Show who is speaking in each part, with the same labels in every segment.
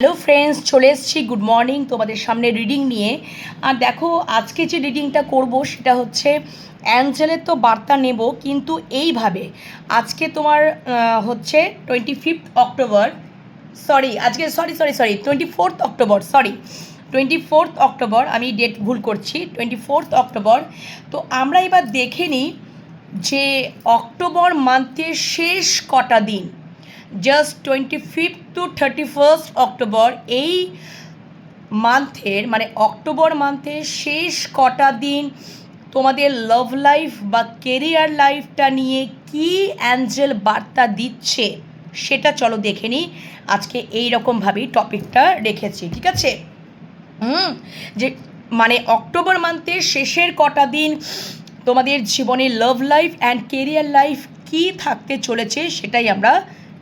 Speaker 1: Hello friends চলে এসছি। Good morning তোমাদের সামনে রিডিং নিয়ে। আর দেখো, আজকে যে রিডিংটা করব, সেটা হচ্ছে, অ্যাঞ্জেলের তো বার্তা নেব, কিন্তু এইভাবে। আজকে তোমার হচ্ছে টোয়েন্টি ফিফথ অক্টোবর সরি আজকে sorry sorry sorry twenty fourth October sorry twenty fourth October আমি ডেট ভুল করছি টোয়েন্টি ফোর্থ অক্টোবর তো আমরা এবার দেখে নিই যে অক্টোবর মান্থের শেষ কটা দিন। Just twenty fifth to thirty first October এই মান্থের মানে অক্টোবর মান্থের শেষ কটা দিন তোমাদের লাভ লাইফ বা কেরিয়ার লাইফটা নিয়ে কি অ্যাঞ্জেল বার্তা দিচ্ছে, সেটা চলো দেখে নিই আজকে এই রকমভাবেই টপিকটা রেখেছি, ঠিক আছে? হুম, যে মানে অক্টোবর মান্থের শেষের কটা দিন তোমাদের জীবনে love life and career life কি থাকতে চলেছে, সেটাই আমরা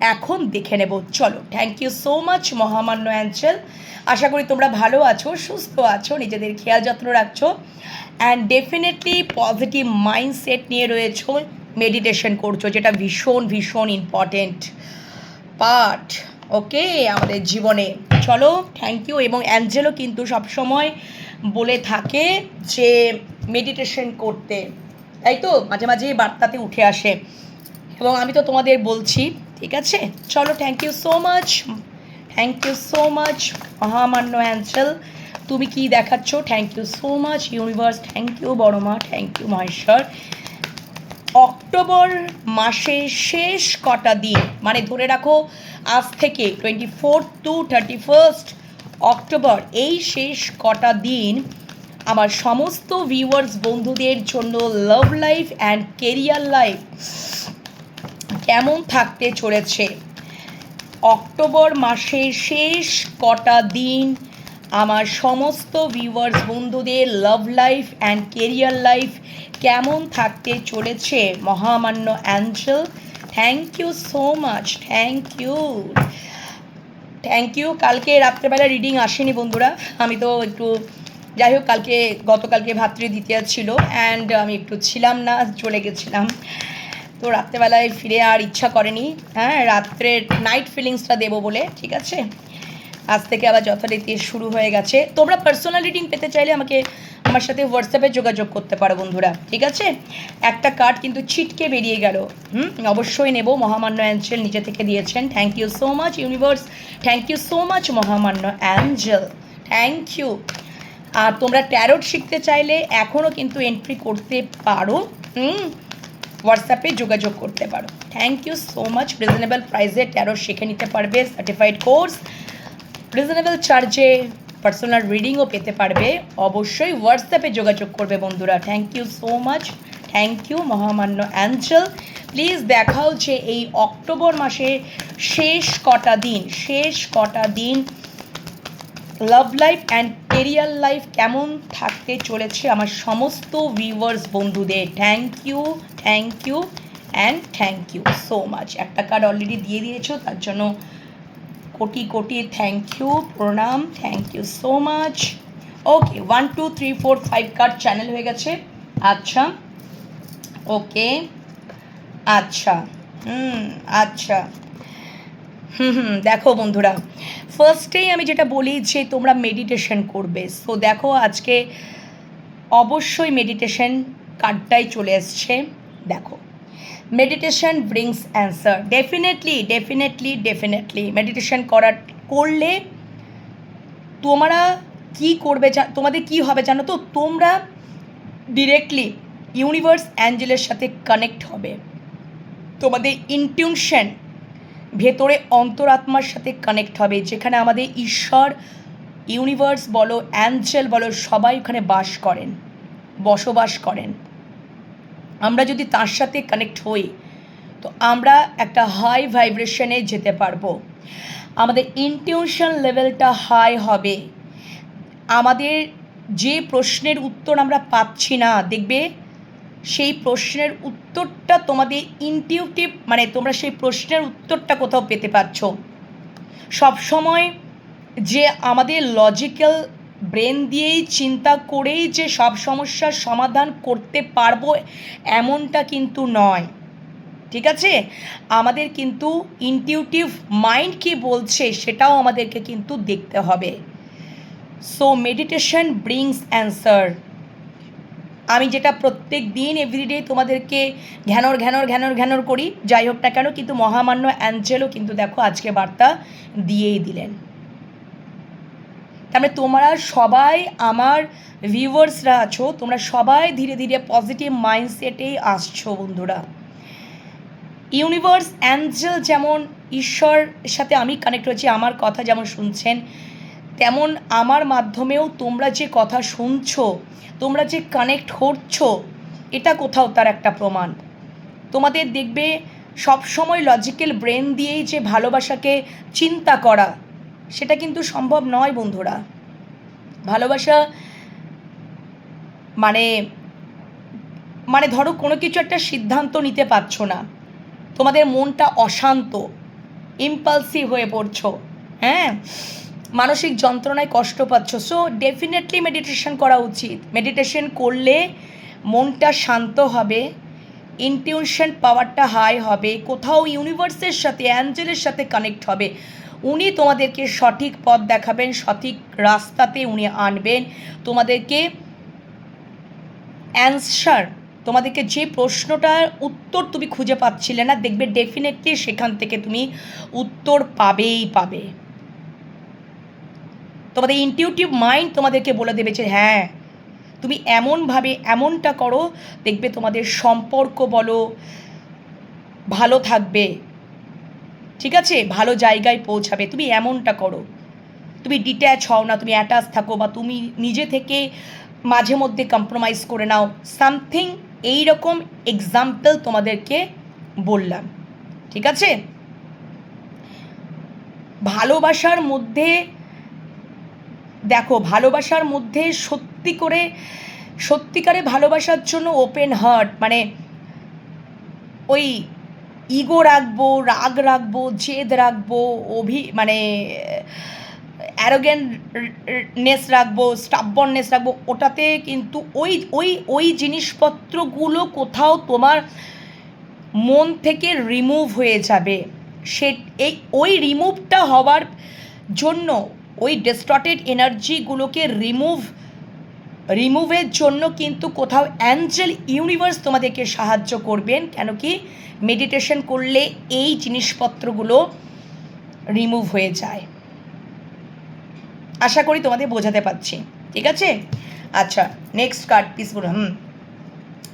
Speaker 1: এখন দেখে নেব। চলো থ্যাংক ইউ সো মাচ মহামান্য অ্যাঞ্চেল আশা করি তোমরা ভালো আছো, সুস্থ আছো, নিজেদের খেয়াল যত্ন রাখছো। অ্যান্ড ডেফিনেটলি পজিটিভ মাইন্ডসেট নিয়ে রয়েছো মেডিটেশন করছ, যেটা ভীষণ ভীষণ ইম্পর্টেন্ট পার্ট ওকে আমাদের জীবনে। চলো থ্যাংক ইউ এবং অ্যাঞ্জেলও কিন্তু সবসময় বলে থাকে যে মেডিটেশন করতে। তাই তো? মাঝে মাঝে বার্তাতে উঠে আসে। এবং আমি তো তোমাদের বলছি ঠিক আছে? চলো thank you so much thank you so much মহামান্য অ্যাঞ্জেল তুমি কি দেখাচ্ছ? Thank you so much universe thank you বড় মা থ্যাংক ইউ মহেশ্বর। অক্টোবর মাসের শেষ কটা দিন? মানে ধরে রাখো, আজ থেকে twenty fourth to thirty first October, এই শেষ কটা দিন আমার সমস্ত ভিউয়ার্স বন্ধুদের জন্য love life and career life কেমন থাকতে চলেছে? অক্টোবর মাসের শেষ কটা দিন আমার সমস্ত ভিউয়ার্স বন্ধুদের love life and career life কেমন থাকতে চলেছে? মহামান্য angel thank you so much thank you thank you কালকে রাত্রেবেলা রিডিং আসেনি বন্ধুরা। আমি তো একটু, যাই হোক, কালকে, গতকালকে ভাতৃ দ্বিতীয়া ছিল অ্যান্ড আমি একটু ছিলাম না, চলে গেছিলাম। তো রাত্রেবেলায় ফিরে আর ইচ্ছা করেনি। হ্যাঁ রাত্রের নাইট ফিলিংসটা দেবো বলে, ঠিক আছে? আজ থেকে আবার যথারীতি শুরু হয়ে গেছে। তোমরা পার্সোনাল রিডিং পেতে চাইলে আমাকে আমার সাথে হোয়াটসঅ্যাপে যোগাযোগ করতে পারো, বন্ধুরা, ঠিক আছে? একটা কার্ড কিন্তু ছিটকে বেরিয়ে গেল। হুম, অবশ্যই নেব। মহামান্য অ্যাঞ্জেল নিজে থেকে দিয়েছেন। Thank you so much universe thank you so much মহামান্য অ্যাঞ্জেল থ্যাংক ইউ আর তোমরা ট্যারোট শিখতে চাইলে এখনও কিন্তু এন্ট্রি করতে পারো। হুম হোয়াটসঅ্যাপে যোগাযোগ করতে পারো। Thank you so much reasonable প্রাইসে ট্যারো শিখে নিতে পারবে সার্টিফাইড কোর্স রিজনেবল চার্জে পার্সোনাল রিডিংও পেতে পারবে। অবশ্যই হোয়াটসঅ্যাপে যোগাযোগ করবে বন্ধুরা। Thank you so much thank you মহামান্য অ্যাঞ্জেল প্লিজ দেখাও যে এই অক্টোবর মাসে শেষ কটা দিন, শেষ কটা দিন love life and career life কেমন থাকতে চলেছে আমার সমস্ত ভিউয়ার্স বন্ধুদের। Thank you thank you and thank you so much একটা কার্ড অলরেডি দিয়ে দিয়েছ, তার জন্য কোটি কোটি থ্যাংক ইউ প্রণাম thank you so much okay one two three four five card channel হয়ে গেছে। আচ্ছা ওকে আচ্ছা হুম আচ্ছা। হুম হুম, দেখো বন্ধুরা ফার্স্টেই আমি যেটা বলি যে তোমরা মেডিটেশন করবে। সো দেখো আজকে অবশ্যই মেডিটেশন কার্ডটাই চলে এসছে। দেখো। Meditation brings answer definitely definitely definitely meditation করার, করলে তোমরা কি করবে তোমাদের কি হবে জানো তো? তোমরা ডিরেক্টলি ইউনিভার্স অ্যাঞ্জেলের সাথে কানেক্ট হবে। তোমাদের ইনটিউশন ভেতরে অন্তরাত্মার সাথে কানেক্ট হবে, যেখানে আমাদের ঈশ্বর ইউনিভার্স বলো অ্যাঞ্জেল বলো, সবাই ওখানে বাস করেন, বসবাস করেন। আমরা যদি তার সাথে কানেক্ট হই, তো আমরা একটা হাই ভাইব্রেশনে যেতে পারব। আমাদের ইনটিউশন লেভেলটা হাই হবে। আমাদের যে প্রশ্নের উত্তর আমরা পাচ্ছি না, দেখবে? সেই প্রশ্নের উত্তরটা তোমাদের ইনটিউটিভ মানে তোমরা সেই প্রশ্নের উত্তরটা কোথাও পেতে পারছ। সবসময় যে আমাদের লজিক্যাল ব্রেন দিয়েই চিন্তা করেই যে সব সমস্যার সমাধান করতে পারব এমনটা কিন্তু নয়। ঠিক আছে? আমাদের কিন্তু ইনটিউটিভ মাইন্ড কি বলছে সেটাও আমাদেরকে কিন্তু দেখতে হবে। সো মেডিটেশন ব্রিংস অ্যান্সার আমি যেটা প্রত্যেক দিন এভরিডে তোমাদেরকে ঘ্যানর ঘ্যানর ঘ্যানর ঘ্যানর করি, যাই হোক না কেন, কিন্তু মহামান্য অ্যাঞ্জেলও কিন্তু দেখো আজকে বার্তা দিয়েই দিলেন। তারপরে তোমরা সবাই আমার ভিউয়ার্সরা আছো, তোমরা সবাই ধীরে ধীরে পজিটিভ মাইন্ডসেটেই আসছো বন্ধুরা। ইউনিভার্স অ্যাঞ্জেল যেমন ঈশ্বর সাথে আমি কানেক্ট হয়েছি, আমার কথা যেমন শুনছেন, তেমন আমার মাধ্যমেও তোমরা যে কথা শুনছো, তোমরা যে কানেক্ট হচ্ছ, এটা কোথাও তার একটা প্রমাণ। তোমাদের দেখবে সবসময় লজিক্যাল ব্রেন দিয়েই যে ভালোবাসাকে চিন্তা করা সেটা কিন্তু সম্ভব নয়, বন্ধুরা। ভালোবাসা মানে মানে ধরো কোনো কিছু একটা সিদ্ধান্ত নিতে পারছ না। তোমাদের মনটা অশান্ত ইম্পালসিভ হয়ে পড়ছো হ্যাঁ? মানসিক যন্ত্রণায় কষ্ট পাচ্ছ। সো ডেফিনেটলি মেডিটেশন করা উচিত। মেডিটেশন করলে মনটা শান্ত হবে ইনটিউশন পাওয়ারটা হাই হবে, কোথাও ইউনিভার্সের সাথে অ্যাঞ্জেলের সাথে কানেক্ট হবে। উনি তোমাদেরকে সঠিক পথ দেখাবেন, সঠিক রাস্তাতে উনি আনবেন। তোমাদেরকে অ্যান্সার তোমাদেরকে যে প্রশ্নটার উত্তর তুমি খুঁজে পাচ্ছিলে না, দেখবে ডেফিনেটলি সেখান থেকে তুমি উত্তর পাবেই পাবে। তোমাদের ইনটিউটিভ মাইন্ড তোমাদেরকে বলে দেবে যে হ্যাঁ তুমি এমনভাবে এমনটা করো, দেখবে তোমাদের সম্পর্ক বলো, ভালো থাকবে। ঠিক আছে? ভালো জায়গায় পৌঁছাবে। তুমি এমনটা করো। তুমি ডিট্যাচ হও না, তুমি অ্যাটাচ থাকো বা তুমি নিজে থেকে মাঝে মধ্যে কম্প্রোমাইজ করে নাও। সামথিং এই রকম এক্সাম্পল তোমাদেরকে বললাম। ঠিক আছে? ভালোবাসার মধ্যে, দেখো, ভালোবাসার মধ্যে সত্যি করে, সত্যিকারে ভালোবাসার জন্য ওপেন হার্ট মানে ওই ইগো রাখব, রাগ রাখব, জেদ রাখব, অভি মানে অ্যারোগেন্টনেস রাখব স্টাব্বননেস রাখব, ওটাতে কিন্তু ওই ওই ওই জিনিসপত্রগুলো কোথাও তোমার মন থেকে রিমুভ হয়ে যাবে। সে, এই, ওই রিমুভটা হওয়ার জন্য ওই ডিস্টর্টেড এনার্জিগুলোকে রিমুভ রিমুভের জন্য কিন্তু কোথাও অ্যাঞ্জেল ইউনিভার্স তোমাদেরকে সাহায্য করবেন। কেন কি? মেডিটেশন করলে এই জিনিসপত্রগুলো রিমুভ হয়ে যায়। আশা করি তোমাদের বোঝাতে পারছি। ঠিক আছে? আচ্ছা নেক্সট কার্ড পিস হুম।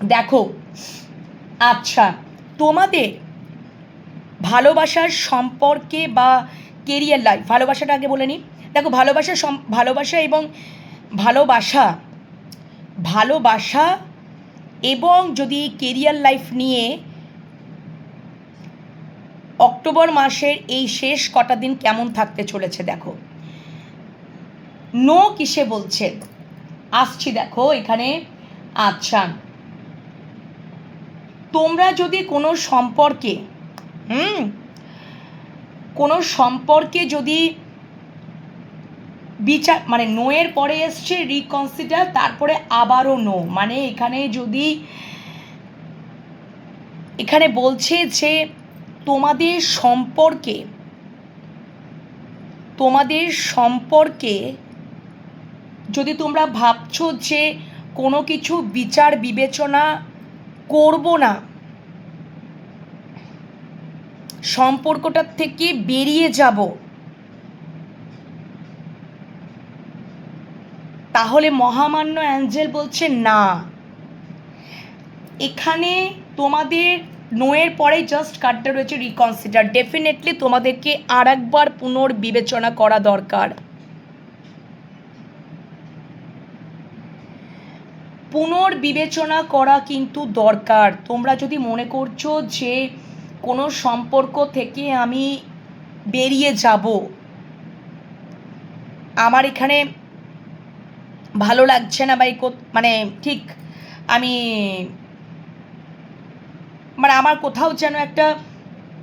Speaker 1: দেখো আচ্ছা তোমাদের ভালোবাসার সম্পর্কে বা কেরিয়ার লাইফ ভালোবাসাটা আগে বলে নিই। দেখো, ভালোবাসা ভালোবাসা এবং ভালোবাসা ভালোবাসা এবং যদি কেরিয়ার লাইফ নিয়ে অক্টোবর মাসের এই শেষ কটা দিন কেমন থাকতে চলেছে দেখো। নো কিসে বলছে? আসছি দেখো এখানে। আচ্ছা। তোমরা যদি কোনো সম্পর্কে, হুম? কোনো সম্পর্কে যদি বিচার মানে নোয়ের পরে এসছে রিকনসিডার তারপরে আবারও নো মানে এখানে যদি, এখানে বলছে যে তোমাদের সম্পর্কে তোমাদের সম্পর্কে যদি তোমরা ভাবছ যে কোনো কিছু বিচার বিবেচনা করব না সম্পর্কটার থেকে বেরিয়ে যাব তাহলে মহামান্য অ্যাঞ্জেল বলছে না। এখানে তোমাদের নোয়ের পরে জাস্ট কার্ডটা রয়েছে রিকনসিডার ডেফিনেটলি তোমাদেরকে আর একবার পুনর্বিবেচনা করা দরকার। পুনর্বিবেচনা করা কিন্তু দরকার। তোমরা যদি মনে করছ যে কোনো সম্পর্ক থেকে আমি বেরিয়ে যাব, আমার এখানে ভালো লাগছে না বা মানে ঠিক আমি মানে আমার কোথাও যেন একটা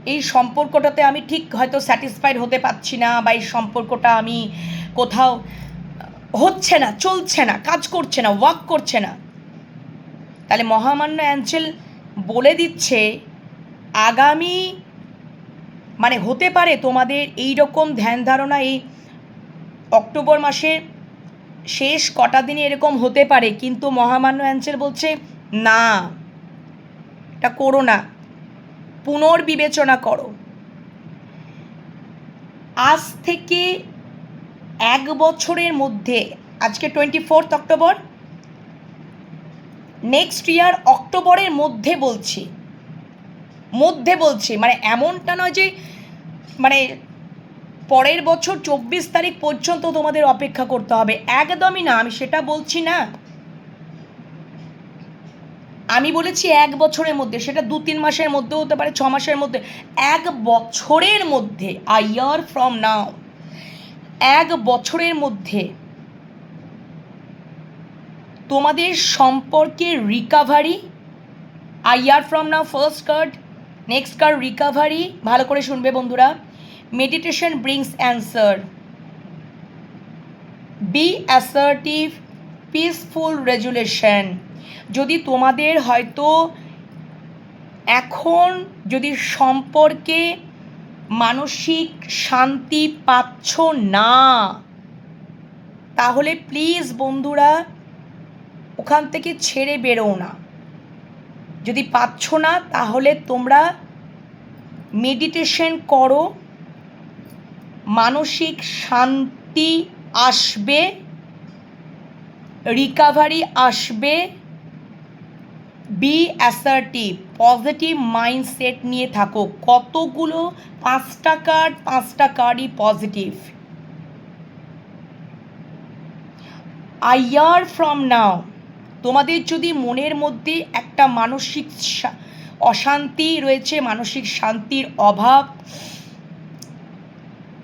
Speaker 1: এই সম্পর্কটাতে আমি ঠিক হয়তো স্যাটিসফাইড হতে পারছি না বা এই সম্পর্কটা আমি কোথাও হচ্ছে না, চলছে না, কাজ করছে না ওয়ার্ক করছে না। তাহলে মহামান্য অ্যাঞ্চেল বলে দিচ্ছে, আগামী মানে হতে পারে তোমাদের এই রকম ধ্যান ধারণা এই অক্টোবর মাসের শেষ কটা দিনে এরকম হতে পারে, কিন্তু মহামান্য অ্যাঞ্চেল বলছে, না, এটা করো না। পুনর্বিবেচনা করো। আজ থেকে এক বছরের মধ্যে, আজকে twenty fourth October next year অক্টোবরের মধ্যে বলছি মধ্যে বলছি মানে এমনটা নয় যে মানে পরের বছর চব্বিশ তারিখ পর্যন্ত তোমাদের অপেক্ষা করতে হবে। একদমই না, আমি সেটা বলছি না। আমি বলেছি এক বছরের মধ্যে, সেটা দু তিন মাসের মধ্যে হতে পারে, ছ মাসের মধ্যে। এক বছরের মধ্যে আ ইয়ার ফ্রম নাও এক বছরের মধ্যে তোমাদের সম্পর্কে recovery a year from now first card next card recovery ভালো করে শুনবে বন্ধুরা। Meditation brings answer be assertive peaceful resolution যদি তোমাদের হয়তো এখন যদি সম্পর্কে মানসিক শান্তি পাচ্ছ না, তাহলে প্লিজ বন্ধুরা ওখান থেকে ছেড়ে বেরো না। যদি পাচ্ছ না, তাহলে তোমরা মেডিটেশন করো। মানসিক শান্তি আসবে রিকাভারি আসবে বি অ্যাসার্টিভ পজিটিভ মাইন্ডসেট নিয়ে থাকো। কতগুলো পাঁচটা কার্ড পাঁচটা কার্ডই positive a year from now তোমাদের যদি মনের মধ্যে একটা মানসিক অশান্তি রয়েছে, মানসিক শান্তির অভাব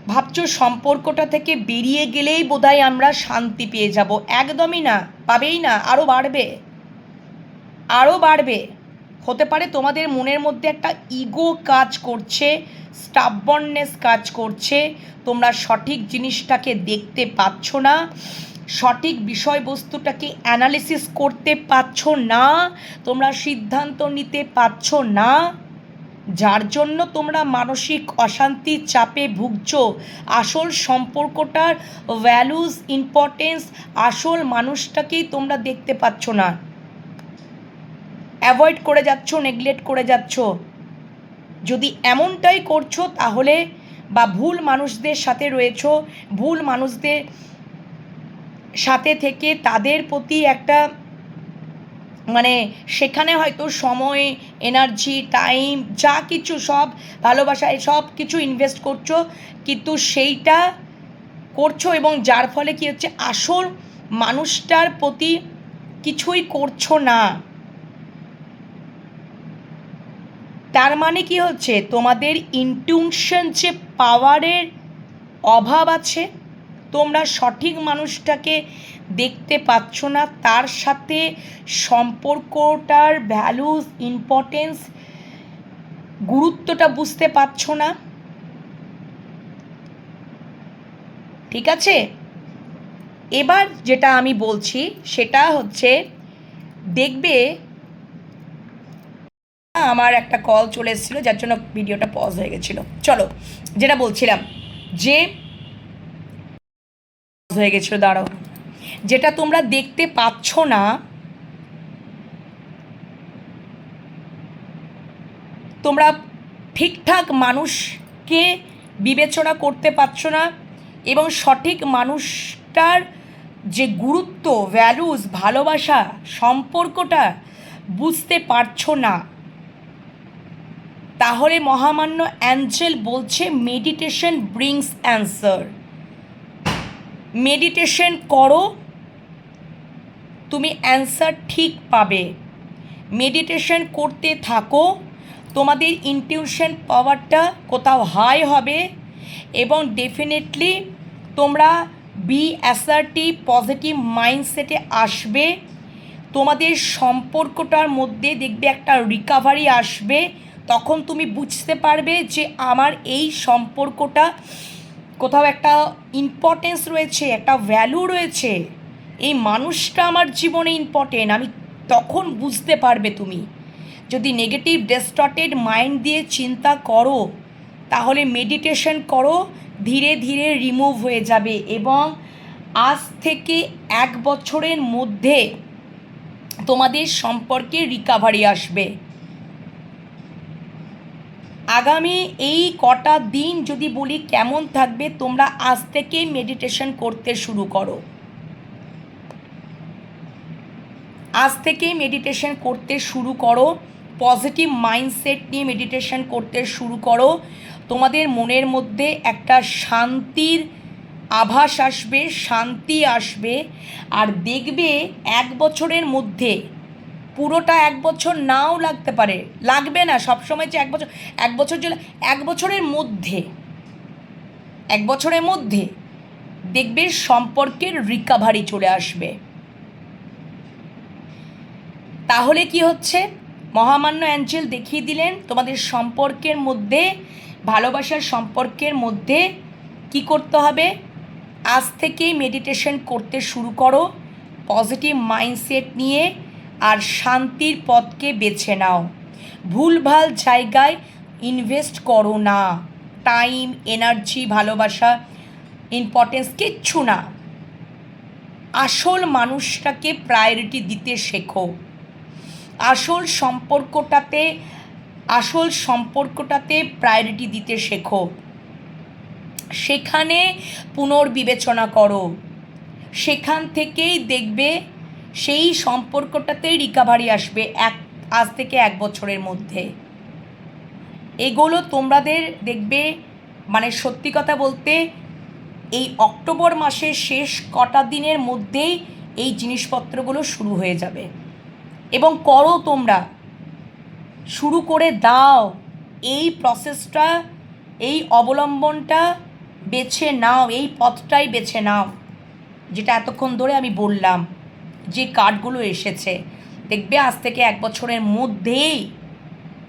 Speaker 1: ভাবছ সম্পর্কটা থেকে বেরিয়ে গেলেই বোধহয় আমরা শান্তি পেয়ে যাব। একদমই না, পাবেই না আরও বাড়বে। আরও বাড়বে। হতে পারে তোমাদের মনের মধ্যে একটা ইগো কাজ করছে স্টাবননেস কাজ করছে, তোমরা সঠিক জিনিসটাকে দেখতে পাচ্ছ না, সঠিক বিষয়বস্তুটাকে অ্যানালিসিস করতে পারছ না, তোমরা সিদ্ধান্ত নিতে পারছ না। যার জন্য তোমরা মানসিক অশান্তির চাপে ভুগছো। আসল সম্পর্কটার ভ্যালুস ইম্পর্টেন্স আসল মানুষটাকেই তোমরা দেখতে পাচ্ছ না। অ্যাভয়েড করে যাচ্ছ নেগলেক্ট করে যাচ্ছ। যদি এমনটাই করছ, তাহলে বা ভুল মানুষদের সাথে রয়েছো, ভুল মানুষদের সাথে থেকে তাদের প্রতি একটা মানে সেখানে হয়তো সময় এনার্জি টাইম যা কিছু সব ভালোবাসা এই সব কিছু ইনভেস্ট করছ, কিন্তু সেইটা করছ এবং যার ফলে কী হচ্ছে, আসল মানুষটার প্রতি কিছুই করছ না। তার মানে কি হচ্ছে, তোমাদের ইনটিউশন যে পাওয়ারের অভাব আছে, তোমরা সঠিক মানুষটাকে দেখতে পাচ্ছ না, তার সাথে সম্পর্কটার ভ্যালুস ইম্পর্টেন্স গুরুত্বটা বুঝতে পারছ না। ঠিক আছে? এবার যেটা আমি বলছি, সেটা হচ্ছে, দেখবে, আমার একটা কল চলে এসেছিল, যার জন্য ভিডিওটা পজ হয়ে গেছিল। চলো, যেটা বলছিলাম, যে হয়ে গেছিল, দাঁড়াও। যেটা তোমরা দেখতে পাচ্ছ না, তোমরা ঠিকঠাক মানুষকে বিবেচনা করতে পারছ না এবং সঠিক মানুষটার যে গুরুত্ব ভ্যালুস ভালোবাসা, সম্পর্কটা বুঝতে পারছ না। তাহলে মহামান্য অ্যাঞ্জেল বলছে মেডিটেশন ব্রিংস অ্যান্সার মেডিটেশন করো তুমি অ্যান্সার ঠিক পাবে। মেডিটেশন করতে থাকো, তোমাদের ইনটিউশন পাওয়ারটা কোথাও হাই হবে এবং ডেফিনেটলি তোমরা বি অ্যাসার্টিভ পজিটিভ মাইন্ডসেটে আসবে। তোমাদের সম্পর্কটার মধ্যে দেখবে একটা রিকাভারি আসবে। তখন তুমি বুঝতে পারবে যে আমার এই সম্পর্কটা কোথাও একটা ইম্পর্টেন্স রয়েছে, একটা ভ্যালু রয়েছে। এই মানুষটা আমার জীবনে ইম্পর্টেন্ট আমি তখন বুঝতে পারবে তুমি। যদি নেগেটিভ ডিস্টর্টেড মাইন্ড দিয়ে চিন্তা করো, তাহলে মেডিটেশন করো, ধীরে ধীরে রিমুভ হয়ে যাবে এবং আজ থেকে এক বছরের মধ্যে তোমাদের সম্পর্কে রিকাভারি আসবে। আগামী এই কটা দিন যদি বলি কেমন থাকবে, তোমরা আজ থেকে মেডিটেশন করতে শুরু করো। আজ থেকে মেডিটেশন করতে শুরু করো। পজিটিভ মাইন্ডসেট নিয়ে মেডিটেশন করতে শুরু করো। তোমাদের মনের মধ্যে একটা শান্তির আভাস আসবে, শান্তি আসবে। আর দেখবে এক বছরের মধ্যে পুরোটা এক বছর নাও লাগতে পারে। লাগবে না, সবসময় যে এক বছর এক বছর চলে এক বছরের মধ্যে, এক বছরের মধ্যে দেখবে সম্পর্কের রিকাভারি চলে আসবে। তাহলে কি হচ্ছে? মহামান্য অ্যাঞ্জেল দেখিয়ে দিলেন তোমাদের সম্পর্কের মধ্যে, ভালোবাসার সম্পর্কের মধ্যে কি করতে হবে? আজ থেকেই মেডিটেশন করতে শুরু করো পজিটিভ মাইন্ডসেট নিয়ে আর শান্তির পথকে বেছে নাও। ভুলভাল জায়গায় ইনভেস্ট করো না। টাইম এনার্জি ভালোবাসা ইম্পর্টেন্স কিচ্ছু না। আসল মানুষটাকে প্রায়োরিটি দিতে শেখো। আসল সম্পর্কটাতে আসল সম্পর্কটাতে প্রায়োরিটি দিতে শেখো। সেখানে পুনর্বিবেচনা করো। সেখান থেকেই দেখবে সেই সম্পর্কটাতেই রিকাভারি আসবে এক, আজ থেকে এক বছরের মধ্যে। এগুলো তোমাদের দেখবে মানে সত্যি কথা বলতে, এই অক্টোবর মাসের শেষ কটা দিনের মধ্যেই এই জিনিসপত্রগুলো শুরু হয়ে যাবে। এবং করো তোমরা। শুরু করে দাও। এই প্রসেসটা এই অবলম্বনটা বেছে নাও, এই পথটাই বেছে নাও। যেটা এতক্ষণ ধরে আমি বললাম, যে কার্ডগুলো এসেছে। দেখবে আজ থেকে এক বছরের মধ্যেই,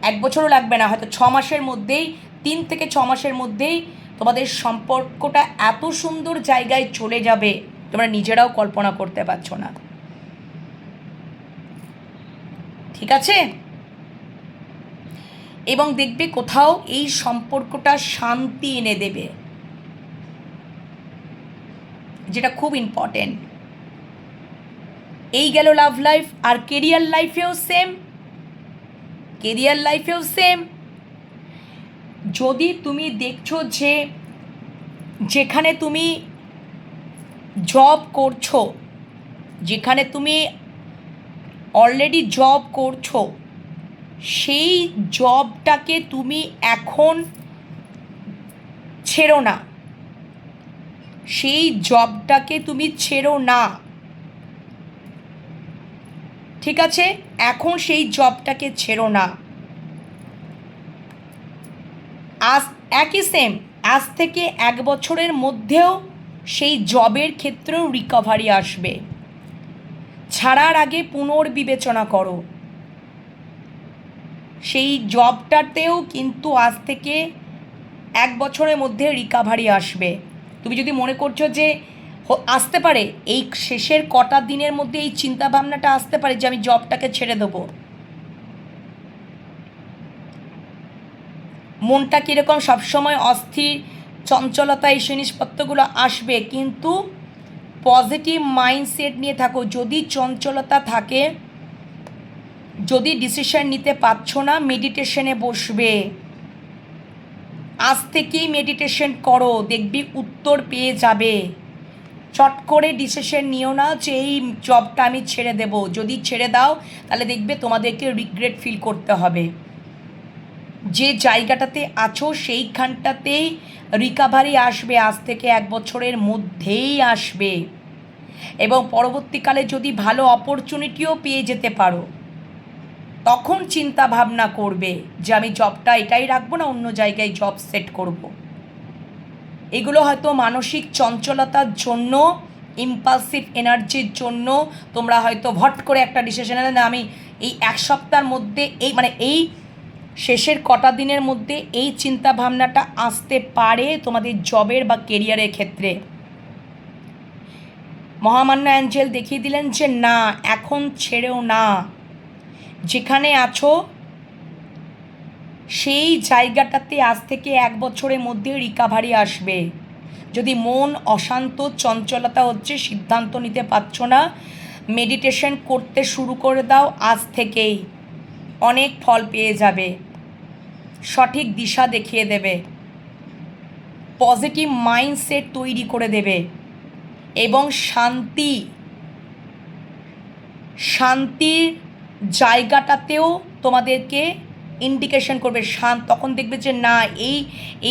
Speaker 1: এক বছরও লাগবে না, হয়তো ছ মাসের মধ্যেই, তিন থেকে ছ মাসের মধ্যেই তোমাদের সম্পর্কটা এত সুন্দর জায়গায় চলে যাবে। তোমরা নিজেরাও কল্পনা করতে পারছ না। ঠিক আছে? এবং দেখবে কোথাও এই সম্পর্কটা শান্তি এনে দেবে। যেটা খুব ইম্পর্টেন্ট এই গেল লাভ লাইফ আর কেরিয়ার লাইফেও সেম কেরিয়ার লাইফেও সেম যদি তুমি দেখছ যে যেখানে তুমি জব করছ, যেখানে তুমি অলরেডি জব করছ, সেই জবটাকে তুমি এখন ছেড়ো না। সেই জবটাকে তুমি ছেড়ো না। ঠিক আছে? এখন সেই জবটাকে ছেড়ো না। আজ একই সেম আজ থেকে এক বছরের মধ্যেও সেই জবের ক্ষেত্রেও রিকভারি আসবে। ছাড়ার আগে পুনর্বিবেচনা করো। সেই জবটাতেও কিন্তু আজ থেকে এক বছরের মধ্যে রিকাভারি আসবে। তুমি যদি মনে করছ যে আসতে পারে, এই শেষের কটা দিনের মধ্যে এই চিন্তা ভাবনাটা আসতে পারে যে আমি জবটাকে ছেড়ে দেবো। মনটা কীরকম সবসময় অস্থির, চঞ্চলতা এই জিনিসপত্রগুলো আসবে, কিন্তু পজিটিভ মাইন্ডসেট নিয়ে থাকো। যদি চঞ্চলতা থাকে, যদি ডিসিশন নিতে পারছ না মেডিটেশনে বসবে। আজ থেকেই মেডিটেশন করো, দেখবি উত্তর পেয়ে যাবে। চট করে ডিসিশন নিও না যে এই জবটা আমি ছেড়ে দেব। যদি ছেড়ে দাও, তাহলে দেখবে তোমাদেরকে রিগ্রেট ফিল করতে হবে। যে জায়গাটাতে আছো, সেইখানটাতেই রিকাভারি আসবে। আজ থেকে এক বছরের মধ্যেই আসবে। এবং পরবর্তীকালে যদি ভালো অপরচুনিটিও পেয়ে যেতে পারো, তখন চিন্তা ভাবনা করবে যে আমি জবটা এটাই রাখব না অন্য জায়গায় জব সেট করব। এগুলো হয়তো মানসিক চঞ্চলতার জন্য ইম্পালসিভ এনার্জির জন্য তোমরা হয়তো ভট করে একটা ডিসিশন না, আমি এই এক সপ্তাহের মধ্যে এই মানে এই শেষের কটা দিনের মধ্যে এই চিন্তা ভাবনাটা আসতে পারে তোমাদের জবের বা কেরিয়ারের ক্ষেত্রে মহামান্য অ্যাঞ্জেল দেখিয়ে দিলেন যে না, এখন ছেড়েও না। যেখানে আছো, সেই জায়গাটাতে আজ থেকে এক বছরের মধ্যে রিকাভারি আসবে। যদি মন অশান্ত, চঞ্চলতা হচ্ছে, সিদ্ধান্ত নিতে পারছ না, মেডিটেশন করতে শুরু করে দাও আজ থেকেই। অনেক ফল পেয়ে যাবে। সঠিক দিশা দেখিয়ে দেবে। পজিটিভ মাইন্ডসেট তৈরি করে দেবে। এবং শান্তি। শান্তির জায়গাটাতেও তোমাদেরকে ইন্ডিকেশন করবে। শান্ত তখন দেখবে যে, না, এই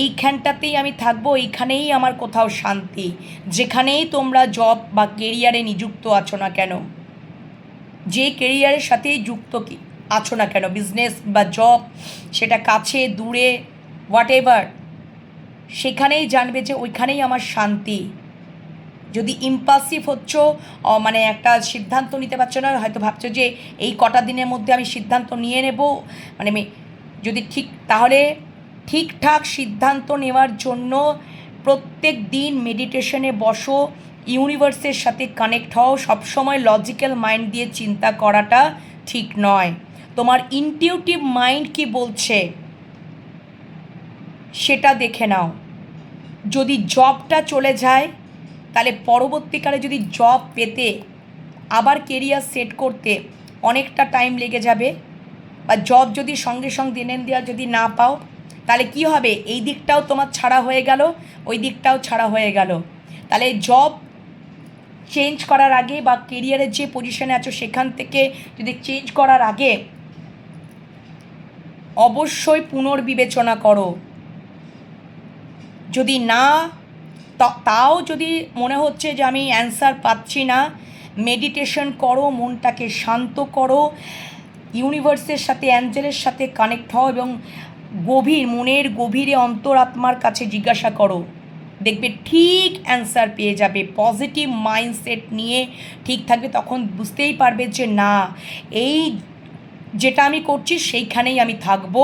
Speaker 1: এইখানটাতেই আমি থাকব, এইখানেই আমার কোথাও শান্তি। যেখানেই তোমরা জব বা কেরিয়ারে নিযুক্ত আছো না কেন, যে কেরিয়ারের সাথেই যুক্ত কি আছো না কেন বিজনেস বা জব সেটা কাছে, দূরে হোয়াট এভার সেখানেই জানবে যে, ওইখানেই আমার শান্তি। যদি ইম্পালসিভ হচ্ছ মানে একটা সিদ্ধান্ত নিতে পারছ না, হয়তো ভাবছ যে এই কটা দিনের মধ্যে আমি সিদ্ধান্ত নিয়ে নেব। মানে যদি ঠিক, তাহলে ঠিকঠাক সিদ্ধান্ত নেওয়ার জন্য প্রত্যেক দিন মেডিটেশনে বসো ইউনিভার্সের সাথে কানেক্ট হও। সবসময় লজিক্যাল মাইন্ড দিয়ে চিন্তা করাটা ঠিক নয়। তোমার ইনটিউটিভ মাইন্ড কি বলছে, সেটা দেখে নাও। যদি জবটা চলে যায় তাহলে পরবর্তীকালে যদি জব পেতে, আবার কেরিয়ার সেট করতে অনেকটা টাইম লেগে যাবে বা জব যদি সঙ্গে সঙ্গে দিনের দেওয়া যদি না পাও, তাহলে কি হবে? এই দিকটাও তোমার ছাড়া হয়ে গেল, ওই দিকটাও ছাড়া হয়ে গেল। তাহলে জব চেঞ্জ করার আগে বা কেরিয়ারের যে পজিশনে আছো, সেখান থেকে যদি চেঞ্জ করার আগে অবশ্যই পুনর্বিবেচনা করো। যদি না তাও যদি মনে হচ্ছে যে আমি অ্যান্সার পাচ্ছি না মেডিটেশন করো, মনটাকে শান্ত করো ইউনিভার্সের সাথে অ্যাঞ্জেলের সাথে কানেক্ট হও এবং গভীর, মনের গভীরে অন্তরাত্মার কাছে জিজ্ঞাসা করো। দেখবে ঠিক অ্যান্সার পেয়ে যাবে। পজিটিভ মাইন্ডসেট নিয়ে ঠিক থাকবে, তখন বুঝতেই পারবে যে না, এই যেটা আমি করছি সেইখানেই আমি থাকব।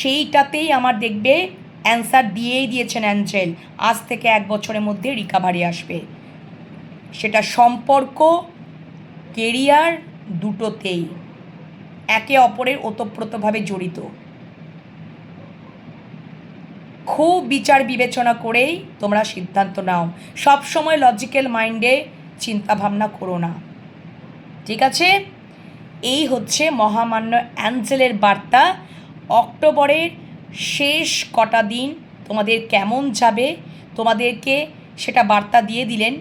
Speaker 1: সেইটাতেই আমার দেখবে অ্যান্সার দিয়েই দিয়েছেন অ্যাঞ্জেল। আজ থেকে এক বছরের মধ্যে রিকাভারি আসবে। সেটা সম্পর্ক, কেরিয়ার দুটোতেই একে অপরের ওতপ্রোতভাবে জড়িত। খুব বিচার বিবেচনা করেই তোমরা সিদ্ধান্ত নাও। সব সময় লজিক্যাল মাইন্ডে চিন্তা ভাবনা করো না। ঠিক আছে? এই হচ্ছে মহামান্য অ্যাঞ্জেলের বার্তা। অক্টোবরের শেষ কটা দিন তোমাদের কেমন যাবে? তোমাদেরকে সেটা বার্তা দিয়ে দিলেন।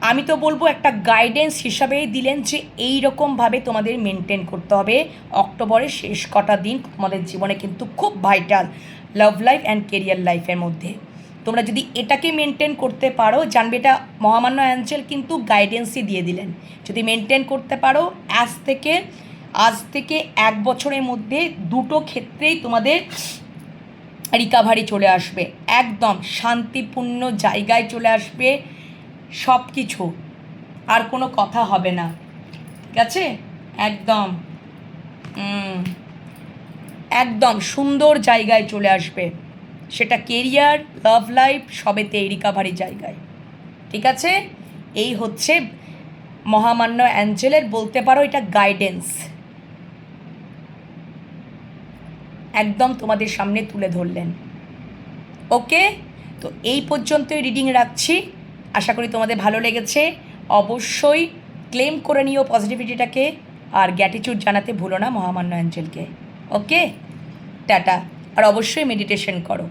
Speaker 1: আমি তো বলব একটা গাইডেন্স হিসাবেই দিলেন যে এই রকমভাবে তোমাদের মেনটেন করতে হবে। অক্টোবরের শেষ কটা দিন তোমাদের জীবনে কিন্তু খুব vital love life and career লাইফের মধ্যে। তোমরা যদি এটাকে মেনটেন করতে পারো, জানবে এটা মহামান্য অ্যাঞ্জেল কিন্তু গাইডেন্সই দিয়ে দিলেন। যদি মেনটেন করতে পারো আজ থেকে আজ থেকে এক বছরের মধ্যে দুটো ক্ষেত্রেই তোমাদের রিকাভারি চলে আসবে। একদম শান্তিপূর্ণ জায়গায় চলে আসবে সব কিছু আর কোনো কথা হবে না। ঠিক আছে? একদম। একদম সুন্দর জায়গায় চলে আসবে। সেটা কেরিয়ার লাভ লাইফ সবেতে রিকাভারি জায়গায়। ঠিক আছে? এই হচ্ছে মহামান্য অ্যাঞ্জেলের বলতে পারো এটা গাইডেন্স একদম তোমাদের সামনে তুলে ধরলেন। ওকে? তো এই পর্যন্তই রিডিং রাখছি। আশা করি তোমাদের ভালো লেগেছে। অবশ্যই ক্লেম করে নিও পজিটিভিটিটাকে আর গ্যাটিচিউড জানাতে ভুলো না মহামান্য অ্যাঞ্জেলকে ওকে? টাটা। আর অবশ্যই মেডিটেশন করো।